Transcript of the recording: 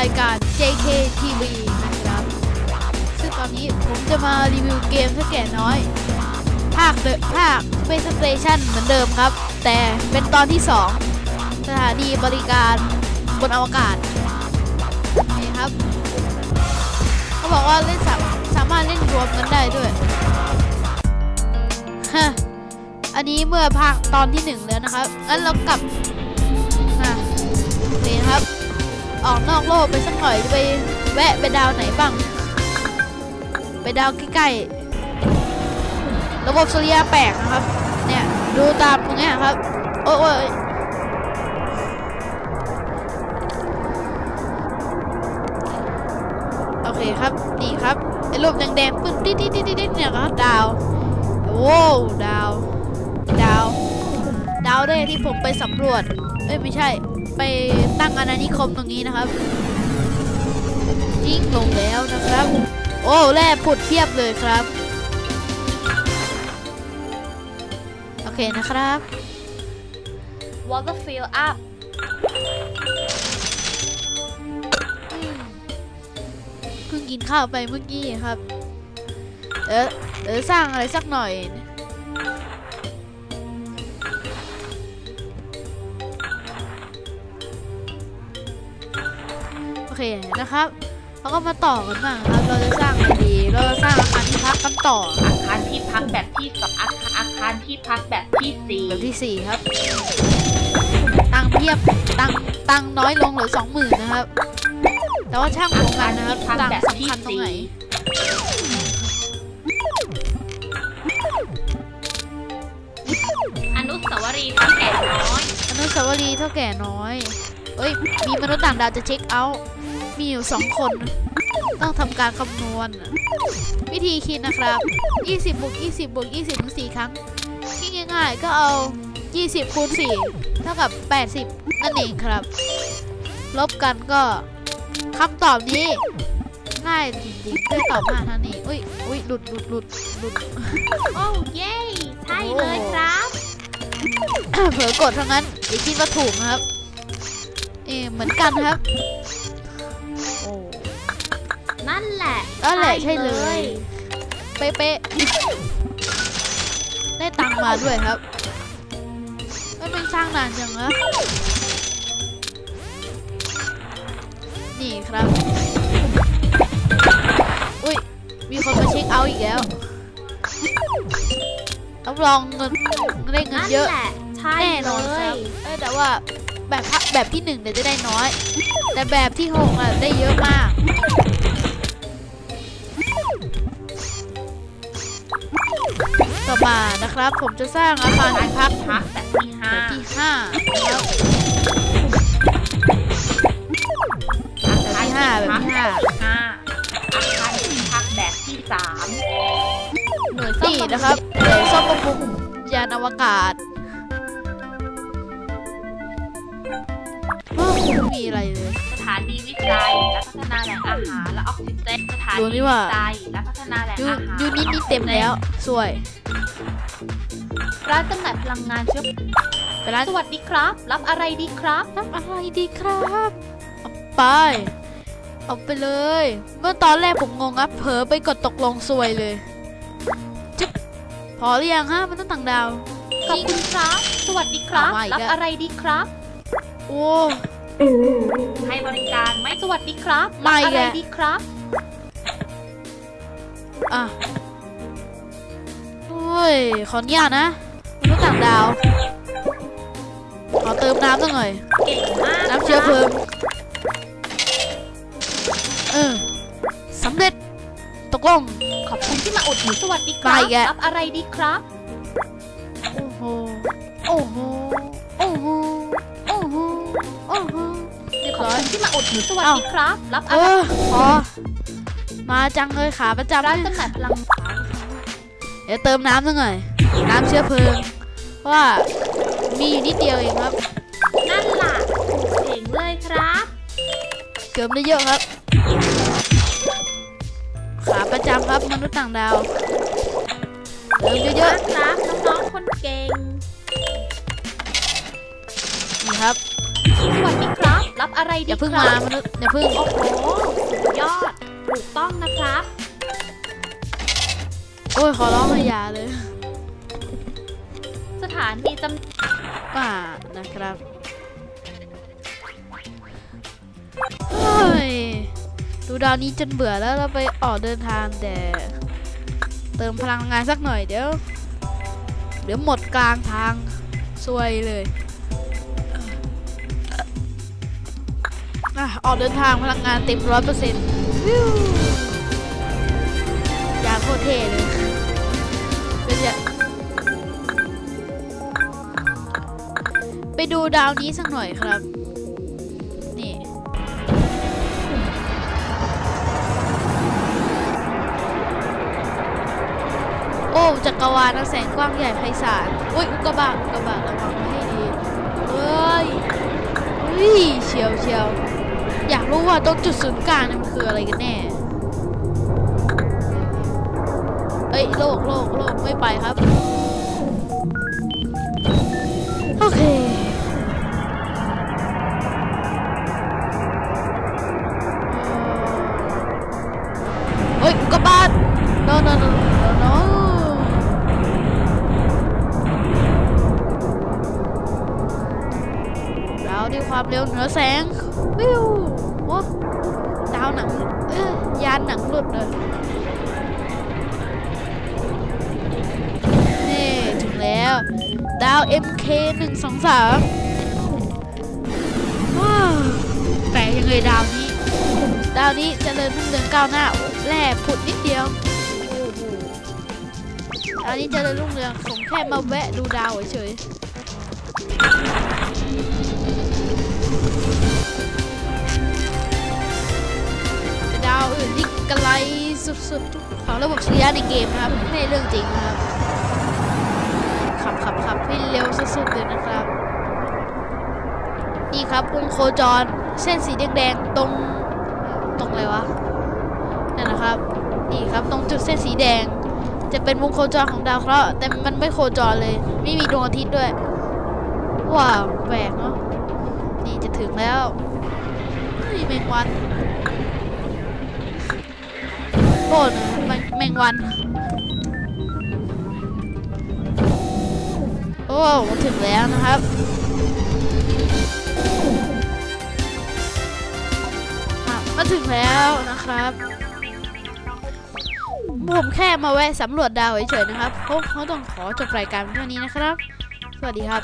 รายการ JK TV นะครับ ซึ่งตอนนี้ผมจะมารีวิวเกมถ้าแก่น้อย ภาคเดภาค Space Station เหมือนเดิมครับ แต่เป็นตอนที่ 2 สถานีบริการบนอวกาศนี่ครับ เขาบอกว่าเล่นสาสามารถเล่นรวมกันได้ด้วยฮะอันนี้เมื่อภาคตอนที่หนึ่งแล้วนะครับงั้นเรากลับอะนี่ครับ ออกนอกโลกไปสักหน่อยจะไปแวะไปดาวไหนบ้าง ไปดาวใกล้ๆ ระบบสุริยะแปลกนะครับ เนี่ยดูตามตรงนี้ครับ โอ้ยโอเคครับนี่ครับไอ้รูปแดงๆปึ้งติ๊ดติ๊ดติ๊ดติ๊ดเนี่ยครับดาวโอ้ดาว ดาว ดาวได้ที่ผมไปสำรวจ เอ้ยไม่ใช่ ไปตั้งอาณานิคมตรงนี้นะครับยิ่งลงแล้วนะครับ โอ้แร่ผุดเพียบเลยครับ โอเคนะครับ water fill up อืมเพิ่งกินข้าวไปเมื่อกี้ครับ เออเออสร้างอะไรสักหน่อย เคนะครับเราก็มาต่อกันบ้างครับเราจะสร้างอะไรดีเราจะสร้างอาคารที่พักกันต่ออาคารที่พักแบบที่สองอาคารอาคารที่พักแบบที่สี่แบบที่สี่ครับ ตังค์เพียบตังค์ตังค์น้อยลงเหลือสองหมื่นนะครับ แต่ว่าช่างหัวกันนะครับตังค์สำคัญตรงไหนอนุสาวรีย์ท่าแก่น้อย อนุสาวรีย์เท่าแก่น้อยเอ้ย มีมนุษย์ต่างดาวจะเช็คเอาท์ มีอยู่สองคน ต้องทำการคำนวณ วิธีคิดนะครับ 20บวก20บวก20ถึง4ครั้งคิดง่ายๆก็เอา 20คูณ4เท่ากับ 80 นั่นเองครับ ลบกันก็คำตอบนี้ ง่ายจริงๆได้ตอบมาเท่านี้อุ้ยอุ้ยหลุดหลุดหลุดหลุดโอ้เย้ใช่เลยครับเผลอกดทั้งนั้นอย่าคิดว่าถูกนะครับเออเหมือนกันครับโอ้ นั่นแหละนั่นแหละใช่เลย เป๊ะๆได้ตังค์มาด้วยครับไม่เป็นสร้างนานจังนะนี่ครับ อุ้ย มีคนมาเช็คเอาท์อีกแล้วรับรองเงินได้เงินนั่นเยอะแหละใช่แน่นเลอนครัยบเอ้ยแต่ว่าแบบพะแบบที่หนึ่งเนี่ยจะได้น้อย แต่แบบที่หกอะได้เยอะมาก ต่อมานะครับ ผมจะสร้างอาคารอาที่คาพัรกพักแบบที่ห้าแบบที่ห้านะครับอาคารที่ห้าที่แบบพักที่แบห้าบที่ห้าอาคารที่พักแบบที่สามหน่วยซ่อมนี่บำรุงนะครับเดี๋ยวซ่อมบำรุงยานอวกาศ ไม่มีอะไรเลยสถานีวิจัยและพัฒนาแหล่งอาหารและออกซิเจนสถานีดูนี่วิว่าจัยและพัฒนาแหล่งยูอาหารยูนิตนี่เต็มแล้วสวยร้านจำหน่ายพลังงานเชื้อไปร้านสวัสดีครับ รับอะไรดีครับรับอะไรดีครับเอาไปเอาไปเลย เมื่อตอนแรกผมงงครับเผลอไปกดตกลงสวยเลยจึ๊บพอหรือยังฮะมันต้องต่างดาวขอบคุณครับ สวัสดีครับเอามาอีกรับแล้วอะไรดีครับ โอ้ให้บริการไหมสวัสดีครับไม่รับอะไรแกดีครับ อะโอ้ย ขออนุญาตนะมนุษย์ต่างดาว ขอเติมน้ำหน่อย เก่งมาก น้ำเชื้อเพลิงเออสำเร็จ ตกลง ขอบคุณที่มาอุดหนุนสวัสดีคมารับอีกแล้วรับอะไรดีครับ โอ้โห โอ้โหโอ้โหโอ้ โหโอ้โหเรียบขอบร้อย คุณที่มาอุดหนุนสวัสเอ้าดีครับ รับเออะไรอพอมาจังเลยขาประจำร้านเลยจำหน่ายพลังงานเดี๋ยวเติมน้ำสักหน่อย น้ำเชื้อเพลิง เพราะว่ามีอยู่นิดเดียวเองครับ นั่นล่ะเก่งเลยครับ เกิมได้เยอะครับ ขาประจำครับมนุษย์ต่างดาวเติมเยอะครับน้องๆคนเก่งๆนี่ครับ อะไรอดีย่าเพิ่งครัมาบมนุษย์อย่าเพิ่งโอ้โหสุดยอดถูกต้องนะครับโอ้ยขอร้องให้อยาเลย สถานีจำป่านะครับเฮ้ยดูดาวนี้จนเบื่อแล้วเราไปออกเดินทางแต่เติมพลังงานสักหน่อยเดี๋ยว เดี๋ยวหมดกลางทางซวยเลย อะออกเดินทางพลังงานเต็มร้อยเปอร์เซ็นต์ยาโคตรเท่เลยเป็นยาไปดูดาวนี้สักหน่อยครับ นี่โอ้จักรวาลแสนกว้างใหญ่ไพศาลอุ้ยอุกกาบาตอุกกาบาต ว่าตรงจุดศูนย์กลางนี่มันคืออะไรกันแน่ เอ้ยโลกโลกโลกไม่ไปครับ โอเคเฮ้ยอุกกาบาต no no no no no ดาวด้วยความเร็วเหนือแสงวิวโอ้ดาวหนังเอ้ยยานหนังหลุดเลยนี่ถึงแล้ว ดาว MK 1 2 3ว้าวแปลกยังไงดาวนี้ ดาวนี้เจริญรุ่งเรืองก้าวหน้าแร่ผุดนิดเดียวอ้โหดาวนี้จเจริญรุ่งเรืองผมแค่มาแวะดูดาวเฉย สุดของระบบสุริยะในเกมนะครับไม่ใช่เรื่องจริงนะครับ ขับขับขับให้เร็วสุดๆเลยนะครับ นี่ครับวงโคจรเส้นสีแดงๆตรงตรงอะไรวะนั่นนะครับ นี่ครับตรงจุดเส้นสีแดง จะเป็นวงโคจรของดาวเคราะห์แต่มันไม่โคจรเลย ไม่มีดวงอาทิตย์ด้วยว้าวแปลกเนาะนี่จะถึงแล้วนี่แมงวัน โทษนะแมงแมงวัน โอ้มาถึงแล้วนะครับมาถึงแล้วนะครับผมแค่มาแวะสำรวจดาวเฉยๆนะครับพวกเขาต้องขอจบรายการเท่านี้นะครับ สวัสดีครับ